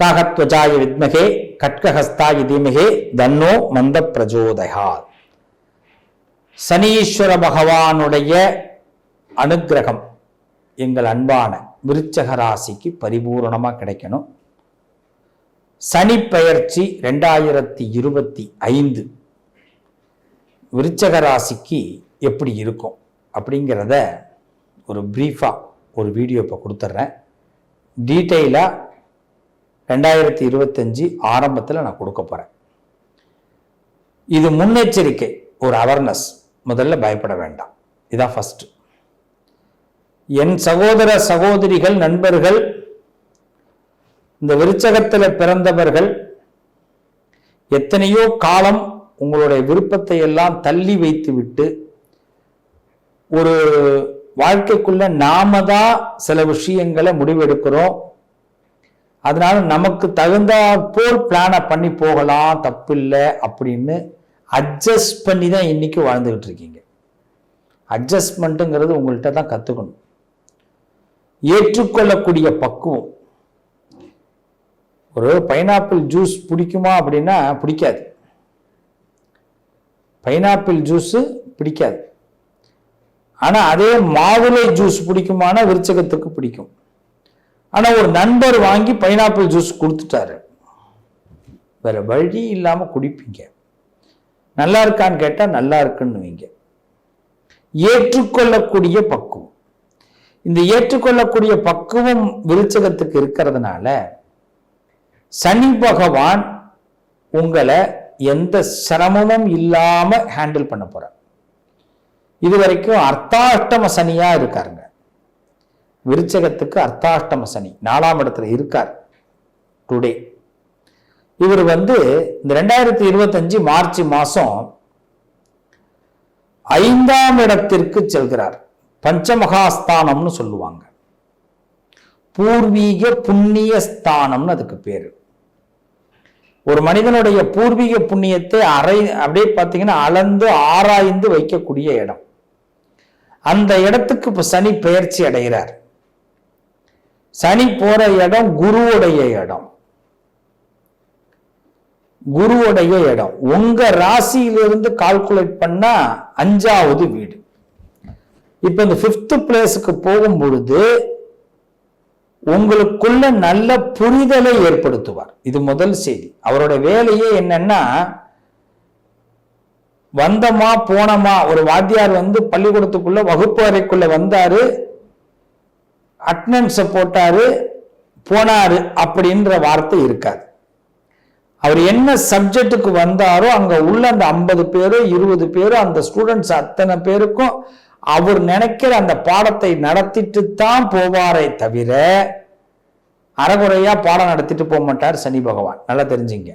காகத்வஜாய வித்மகே கட்கஹஸ்தாய தீமகே தன்னோ மந்த பிரஜோதயா சனீஸ்வர பகவானுடைய அனுக்கிரகம் எங்கள் அன்பான விருச்சக ராசிக்கு பரிபூரணமா கிடைக்கணும். சனி பெயர்ச்சி ரெண்டாயிரத்தி இருபத்தி ஐந்து விருச்சக ராசிக்கு எப்படி இருக்கும் அப்படிங்கிறத ஒரு ப்ரீஃபாக ஒரு வீடியோ இப்போ கொடுத்துட்றேன். டீட்டெயிலாக ரெண்டாயிரத்தி இருபத்தஞ்சி ஆரம்பத்தில் நான் கொடுக்க போகிறேன் இது முன்னெச்சரிக்கை ஒரு அவேர்னஸ் முதல்ல பயப்பட வேண்டாம். இதான் ஃபஸ்ட்டு என் சகோதர சகோதரிகள் நண்பர்கள் இந்த விருச்சகத்தில் பிறந்தவர்கள் எத்தனையோ காலம் உங்களுடைய விருப்பத்தை எல்லாம் தள்ளி வைத்து விட்டு ஒரு வாழ்க்கைக்குள்ள நாம தான் சில விஷயங்களை முடிவெடுக்கிறோம். அதனால நமக்கு தகுந்த போல் பிளானை பண்ணி போகலாம் தப்பு இல்லை அப்படின்னு அட்ஜஸ்ட் பண்ணி தான் இன்னைக்கு வாழ்ந்துகிட்டு இருக்கீங்க. அட்ஜஸ்ட்மெண்ட்டுங்கிறது உங்கள்கிட்ட தான் கற்றுக்கணும் ஏற்றுக்கொள்ளக்கூடிய பக்குவம். ஒரு பைனாப்பிள் ஜூஸ் பிடிக்குமா அப்படின்னா பிடிக்காது. பைனாப்பிள் ஜூஸு பிடிக்காது. ஆனால் அதே மாதுளை ஜூஸ் பிடிக்குமானா விருச்சகத்துக்கு பிடிக்கும். ஆனால் ஒரு நண்பர் வாங்கி பைனாப்பிள் ஜூஸ் கொடுத்துட்டாரு. வேற வழி இல்லாமல் குடிப்பீங்க. நல்லா இருக்கான்னு கேட்டால் நல்லா இருக்குன்னுவீங்க. ஏற்றுக்கொள்ளக்கூடிய பக்குவம். இந்த ஏற்றுக்கொள்ளக்கூடிய பக்குவம் விருச்சகத்துக்கு இருக்கிறதுனால சனி பகவான் உங்களை எந்த சிரமமும் இல்லாம ஹேண்டில் பண்ண போற இது வரைக்கும் அர்த்தாஷ்டம சனியா இருக்காருங்க. விருச்சகத்துக்கு அர்த்தாஷ்டம சனி நாலாம் இடத்துல இருக்கார் டுடே இவர் வந்து இந்த ரெண்டாயிரத்தி இருபத்தஞ்சு மார்ச் மாதம் ஐந்தாம் இடத்திற்கு செல்கிறார். பஞ்சமகாஸ்தானம்னு சொல்லுவாங்க. பூர்வீக புண்ணிய ஸ்தானம்னு அதுக்கு பேர். ஒரு மனிதனுடைய பூர்வீக புண்ணியத்தை அரை அப்படியே பார்த்தீங்கன்னா அளந்து ஆராய்ந்து வைக்கக்கூடிய இடம். அந்த இடத்துக்கு இப்போ சனி பெயர்ச்சி அடைகிறார். சனி போற இடம் குருவுடைய இடம். குருவுடைய இடம். உங்க ராசியிலிருந்து கால்குலேட் பண்ணா அஞ்சாவது வீடு. இப்ப இந்த பிப்த் பிளேஸுக்கு போகும் பொழுது உங்களுக்குள்ள நல்ல புரிதலை ஏற்படுத்துவார். இது முதல் செய்தி. அவரோட வேலையே என்னன்னா வந்தமா போனமா ஒரு வாத்தியார் வந்து பள்ளிக்கூடத்துக்குள்ள வகுப்பு அறைக்குள்ள வந்தாரு அட்டனன்ஸை போட்டாரு போனார் அப்படின்ற வார்த்தை இருக்காது. அவர் என்ன சப்ஜெக்டுக்கு வந்தாரோ அங்கே உள்ள அந்த ஐம்பது பேரோ இருபது பேரோ அந்த ஸ்டூடெண்ட்ஸ் அத்தனை பேருக்கும் அவர் நினைக்கிற அந்த பாடத்தை நடத்திட்டு தான் போவாரே தவிர அறகுறையாக பாடம் நடத்திட்டு போக மாட்டார் சனி பகவான். நல்லா தெரிஞ்சுங்க.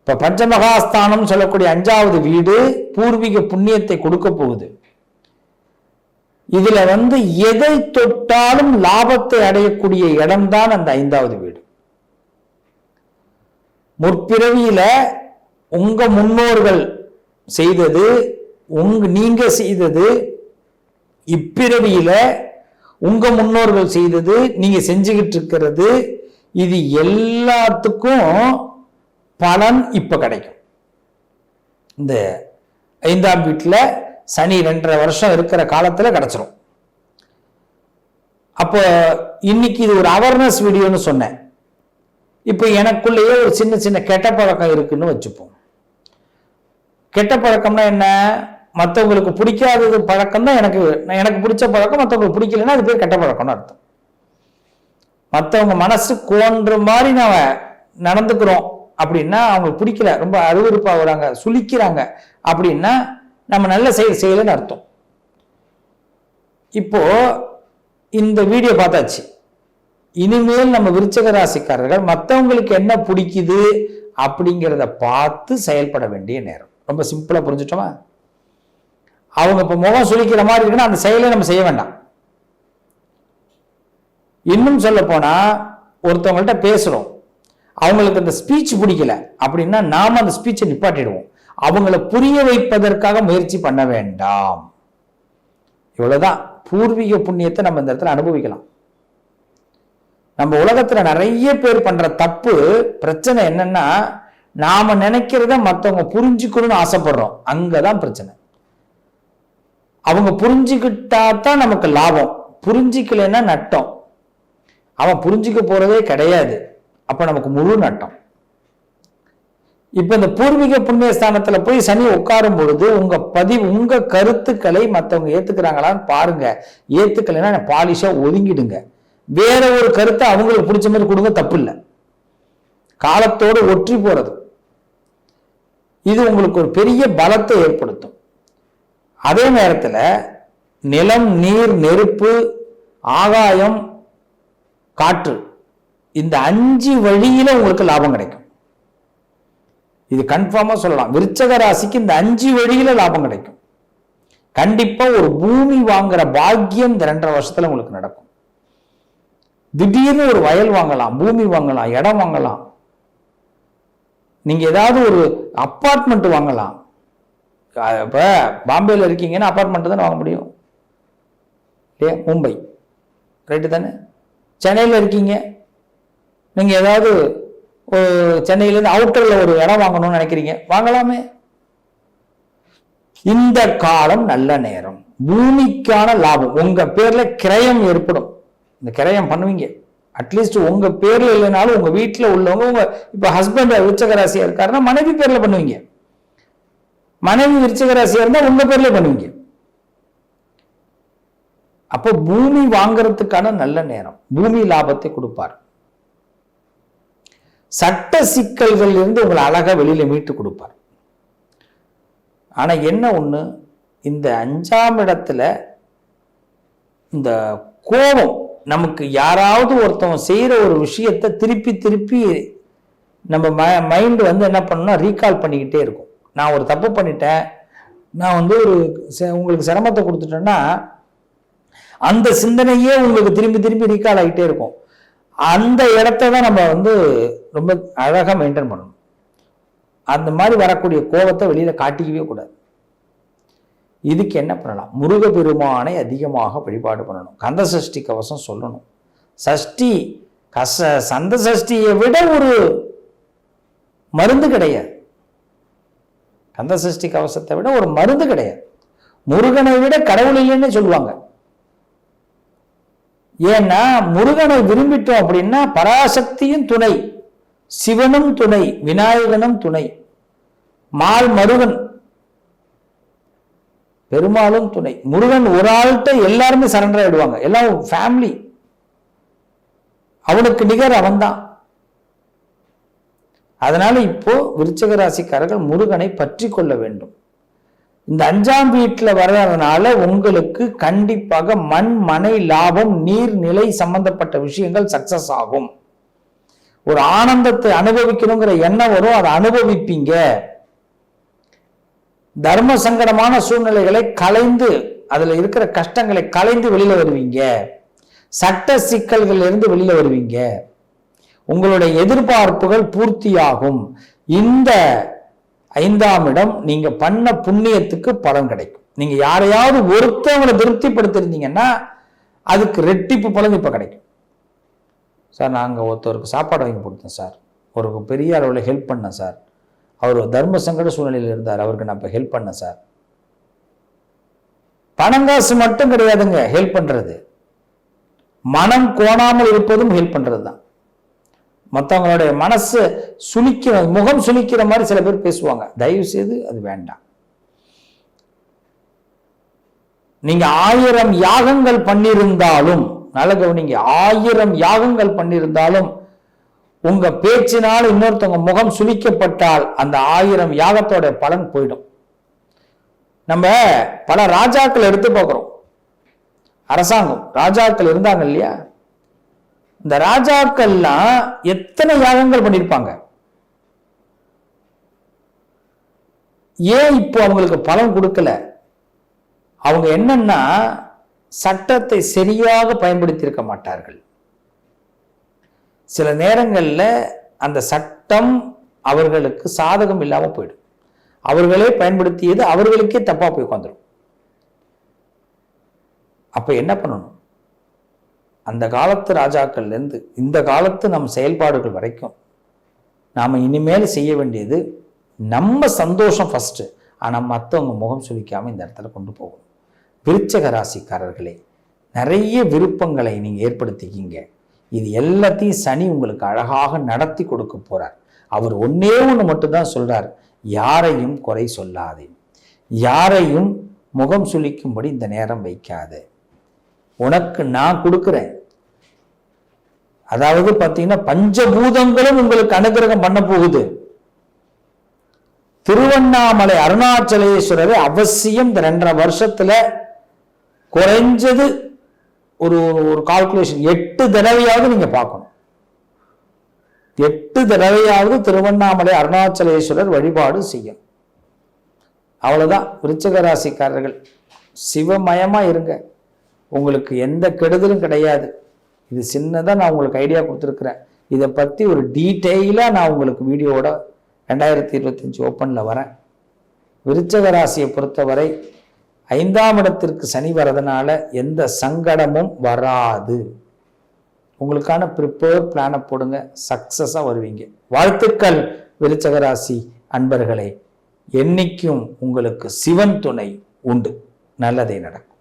இப்போ பஞ்சமகாஸ்தானம் சொல்லக்கூடிய அஞ்சாவது வீடு பூர்வீக புண்ணியத்தை கொடுக்க போகுது. இதுல வந்து எதை தொட்டாலும் லாபத்தை அடையக்கூடிய இடம்தான் அந்த ஐந்தாவது வீடு. முற்பிறவியில உங்க முன்னோர்கள் செய்தது உங்க நீங்க செய்தது இப்பிறவியில உங்க முன்னோர்கள் செய்தது நீங்க செஞ்சுக்கிட்டு இருக்கிறது இது எல்லாத்துக்கும் பலன் இப்ப கிடைக்கும். இந்த ஐந்தாம் வீட்டில் சனி ரெண்டரை வருஷம் இருக்கிற காலத்தில் கிடச்சிரும். அப்போ இன்னைக்கு இது ஒரு அவேர்னஸ் வீடியோன்னு சொன்னேன். இப்போ எனக்குள்ளேயே ஒரு சின்ன சின்ன கெட்ட பழக்கம் இருக்குன்னு வச்சுப்போம். கெட்ட பழக்கம்னா என்ன? மற்றவங்களுக்கு பிடிக்காதது பழக்கம் தான் எனக்கு எனக்கு பிடிச்ச பழக்கம் மற்றவங்களுக்கு பிடிக்கலன்னா அது பேர் கெட்ட பழக்கம்னு அர்த்தம். மற்றவங்க மனசு கோன்ற மாதிரி நாம் நடந்துக்கிறோம் அப்படின்னா அவங்களுக்கு பிடிக்கல ரொம்ப அருவருப்பாகிறாங்க சுளிக்கிறாங்க அப்படின்னா நம்ம நல்ல செயல் செய்யலைன்னு அர்த்தம். இப்போ இந்த வீடியோ பார்த்தாச்சு. இனிமேல் நம்ம விருச்சக ராசிக்காரர்கள் மற்றவங்களுக்கு என்ன பிடிக்குது அப்படிங்கிறத பார்த்து செயல்பட வேண்டிய நேரம். ரொம்ப சிம்பிளாக புரிஞ்சுட்டோமா? அவங்க இப்போ முகம் சுழிக்கிற மாதிரி இருக்குன்னா அந்த செயலை நம்ம செய்ய வேண்டாம். இன்னும் சொல்ல போனால் ஒருத்தவங்கள்ட்ட பேசுகிறோம் அவங்களுக்கு அந்த ஸ்பீச் பிடிக்கல அப்படின்னா நாம அந்த ஸ்பீச்சை நிப்பாட்டிடுவோம். அவங்கள புரிய வைப்பதற்காக முயற்சி பண்ண வேண்டாம். இவ்வளவுதான். பூர்வீக புண்ணியத்தை நம்ம இந்த இடத்துல அனுபவிக்கலாம். நம்ம உலகத்துல நிறைய பேர் பண்ற தப்பு பிரச்சனை என்னன்னா நாம நினைக்கிறத மத்தவங்க புரிஞ்சுக்கணும்னு ஆசைப்படுறோம். அங்கதான் பிரச்சனை. அவங்க புரிஞ்சுக்கிட்டா தான் நமக்கு லாபம். புரிஞ்சிக்கலைன்னா நட்டம். அவன் புரிஞ்சுக்க போறதே கிடையாது. அப்ப நமக்கு முழு நட்டம். இப்ப இந்த பூர்வீக புண்ணிய ஸ்தானத்துல போய் சனி உட்காரும் பொழுது உங்க பதிவு உங்க கருத்துக்களை மற்றவங்க ஏத்துக்கிறாங்களான்னு பாருங்க. ஏத்துக்கலைன்னா பாலிஷா ஒதுங்கிடுங்க. வேற ஒரு கருத்தை அவங்களுக்கு பிடிச்ச மாதிரி கொடுங்க தப்பு இல்லை காலத்தோடு ஒற்றி போறது. இது உங்களுக்கு ஒரு பெரிய பலத்தை ஏற்படுத்தும். அதே நேரத்தில் நிலம் நீர் நெருப்பு ஆகாயம் காற்று இந்த அஞ்சு வழியில உங்களுக்கு லாபம் கிடைக்கும். இது கன்ஃபார்மாக சொல்லலாம். விருச்சக ராசிக்கு இந்த அஞ்சு வழியில் லாபம் கிடைக்கும். கண்டிப்பாக ஒரு பூமி வாங்குற பாக்கியம் இந்த ரெண்டரை வருஷத்தில் உங்களுக்கு நடக்கும். திடீர்னு ஒரு வயல் வாங்கலாம் பூமி வாங்கலாம் இடம் வாங்கலாம். நீங்கள் ஏதாவது ஒரு அப்பார்ட்மெண்ட் வாங்கலாம். இப்போ பாம்பேல இருக்கீங்கன்னா அப்பார்ட்மெண்ட் தானே வாங்க முடியும்? இல்லையா? மும்பை. ரைட்டு தானே? சென்னையில் இருக்கீங்க. நீங்கள் ஏதாவது சென்னையிலேருந்து அவுட்டரில் ஒரு இடம் வாங்கணும்னு நினைக்கிறீங்க. வாங்கலாமே. இந்த காலம் நல்ல நேரம். பூமிக்கான லாபம். உங்க பேர்ல கிரயம் ஏற்படும். இந்த கிரயம் பண்ணுவீங்க. அட்லீஸ்ட் உங்க பேர்ல இல்லைனாலும் உங்க வீட்டில் உள்ளவங்க உங்க இப்ப ஹஸ்பண்ட் விருச்சக ராசியா இருக்காருன்னா மனைவி பேர்ல பண்ணுவீங்க. மனைவி விருச்சக ராசியா இருந்தா உங்க பேர்ல பண்ணுவீங்க. அப்போ பூமி வாங்கறதுக்கான நல்ல நேரம். பூமி லாபத்தை கொடுப்பார். சட்ட சிக்கல்கள் இருந்து உங்களை அழகாக வெளியில் மீட்டு கொடுப்பார். ஆனால் என்ன ஒன்று இந்த அஞ்சாம் இடத்துல இந்த கோபம் நமக்கு யாராவது ஒருத்தவங்க செய்கிற ஒரு விஷயத்தை திருப்பி திருப்பி நம்ம ம மைண்டு வந்து என்ன பண்ணணும்னா ரீகால் பண்ணிக்கிட்டே இருக்கும். நான் ஒரு தப்பு பண்ணிட்டேன். நான் வந்து ஒரு உங்களுக்கு சிரமத்தை கொடுத்துட்டேன்னா அந்த சிந்தனையே உங்களுக்கு திரும்பி திரும்பி ரீகால் ஆகிட்டே இருக்கும். அந்த இடத்த தான் நம்ம வந்து ரொம்ப அழகாக மெயின்டைன் பண்ணணும். அந்த மாதிரி வரக்கூடிய கோபத்தை வெளியில் காட்டிக்கவே கூடாது. இதுக்கு என்ன பண்ணலாம்? முருகப்பெருமானை அதிகமாக வழிபாடு பண்ணணும். கந்த சஷ்டி கவசம் சொல்லணும். சஷ்டி கச சந்த சஷ்டியை விட ஒரு மருந்து கிடையாது. கந்த சஷ்டி கவசத்தை விட ஒரு மருந்து கிடையாது. முருகனை விட கடவுள் இல்லைன்னு சொல்லுவாங்க. ஏன்னா முருகனை விரும்பிட்டோம் அப்படின்னா பராசக்தியும் துணை சிவனும் துணை விநாயகனும் துணை. மால் மருகன் பெருமாளும் துணை. முருகன் ஒரு ஆள்கிட்ட எல்லாருமே சரண்டர் ஆயிடுவாங்க. எல்லாம் ஃபேமிலி அவனுக்கு நிகர் அவன்தான். அதனால இப்போ விருச்சக ராசிக்காரர்கள் முருகனை பற்றி கொள்ள வேண்டும். இந்த அஞ்சாம் வீட்டில் வர்றதுனால உங்களுக்கு கண்டிப்பாக மண் மனை லாபம் நீர்நிலை சம்பந்தப்பட்ட விஷயங்கள் சக்சஸ் ஆகும். ஒரு ஆனந்தத்தை அனுபவிக்கணுங்கிற எண்ணம் வரும் அதை அனுபவிப்பீங்க. தர்ம சங்கடமான சூழ்நிலைகளை கலைந்து அதுல இருக்கிற கஷ்டங்களை கலைந்து வெளியில வருவீங்க. சட்ட சிக்கல்கள் இருந்து வெளியில வருவீங்க. உங்களுடைய எதிர்பார்ப்புகள் பூர்த்தியாகும். இந்த ஐந்தாம் இடம் நீங்க பண்ண புண்ணியத்துக்கு பலன் கிடைக்கும். நீங்க யாரையாவது ஒருத்தவங்களை திருப்திப்படுத்திருந்தீங்கன்னா அதுக்கு ரெட்டிப்பு பலன் இப்ப கிடைக்கும். சார் நாங்கள் ஒருத்தருக்கு சாப்பாடு வாங்கி கொடுத்தோம் சார். ஒரு பெரிய அளவில் ஹெல்ப் பண்ணேன் சார். அவர் தர்ம சங்கட சூழ்நிலையில் இருந்தார். அவருக்கு நான் இப்போ ஹெல்ப் பண்ணேன் சார். பணம் காசு மட்டும் கிடையாதுங்க ஹெல்ப் பண்றது. மனம் கோணாமல் இருப்பதும் ஹெல்ப் பண்றது தான் மற்றவங்களுடைய மனசு சுழிக்கிற முகம் சுழிக்கிற மாதிரி சில பேர் பேசுவாங்க. தயவு செய்து அது வேண்டாம். நீங்க ஆயிரம் யாகங்கள் பண்ணியிருந்தாலும் நல்ல கவனிங்க ஆயிரம் யாகங்கள் பண்ணியிருந்தாலும் உங்க பேச்சினால் இன்னொருத்தவங்க முகம் சுழிக்கப்பட்டால் அந்த ஆயிரம் யாகத்தோட பலன் போயிடும். நம்ம பல ராஜாக்கள் எடுத்து பார்க்கிறோம். அரசாங்கம் ராஜாக்கள் இருந்தாங்க இல்லையா? இந்த ராஜாக்கள்லாம் எத்தனை யாகங்கள் பண்ணியிருப்பாங்க ஏன் இப்போ அவங்களுக்கு பலன் கொடுக்கல? அவங்க என்னன்னா சட்டத்தை சரியாக பயன்படுத்தியிருக்க மாட்டார்கள். சில நேரங்களில் அந்த சட்டம் அவர்களுக்கு சாதகம் இல்லாமல் போயிடும். அவர்களே பயன்படுத்தியது அவர்களுக்கே தப்பாக போய் உட்காந்துடும் அப்போ என்ன பண்ணணும்? அந்த காலத்து ராஜாக்கள்லேருந்து இந்த காலத்து நம் செயல்பாடுகள் வரைக்கும் நாம் இனிமேல் செய்ய வேண்டியது நம்ம சந்தோஷம் ஃபஸ்ட்டு ஆனால் மற்றவங்க முகம் சுளிக்காமல் இந்த இடத்துல கொண்டு போகும் விருச்சக ராசிக்காரர்களே நிறைய விருப்பங்களை நீங்கள் ஏற்படுத்திக்கிங்க. இது எல்லாத்தையும் சனி உங்களுக்கு அழகாக நடத்தி கொடுக்க போகிறார் அவர் ஒன்றே ஒன்று மட்டும்தான் சொல்கிறார் யாரையும் குறை சொல்லாதே. யாரையும் முகம் சுழிக்கும்படி இந்த நேரம் வைக்காது. உனக்கு நான் கொடுக்குறேன். அதாவது பார்த்தீங்கன்னா பஞ்சபூதங்களும் உங்களுக்கு அனுகிரகம் பண்ண போகுது. திருவண்ணாமலை அருணாச்சலேஸ்வரரை அவசியம் இந்த ரெண்டரை வருஷத்துல குறைஞ்சது ஒரு ஒரு- கால்குலேஷன் எட்டு தடவையாவது நீங்க பார்க்கணும். எட்டு தடவையாவது திருவண்ணாமலை அருணாச்சலேஸ்வரர் வழிபாடு செய்யும் அவ்வளவுதான். விருச்சிக ராசிக்காரர்கள் சிவமயமா இருங்க. உங்களுக்கு எந்த கெடுதலும் கிடையாது. இது சின்னதாக நான் உங்களுக்கு ஐடியா கொடுத்துருக்குறேன். இதை பற்றி ஒரு டீட்டெயிலாக நான் உங்களுக்கு வீடியோவோட ரெண்டாயிரத்தி இருபத்தஞ்சி ஓப்பனில் வரேன். விருச்சக ராசியை பொறுத்தவரை ஐந்தாம் இடத்திற்கு சனி வரதுனால எந்த சங்கடமும் வராது. உங்களுக்கான ப்ரிப்பேர் பிளானை போடுங்க சக்ஸஸாக வருவீங்க. வாழ்த்துக்கள் விருச்சக ராசி அன்பர்களே. என்னைக்கும் உங்களுக்கு சிவன் துணை உண்டு. நல்லதே நடக்கும்.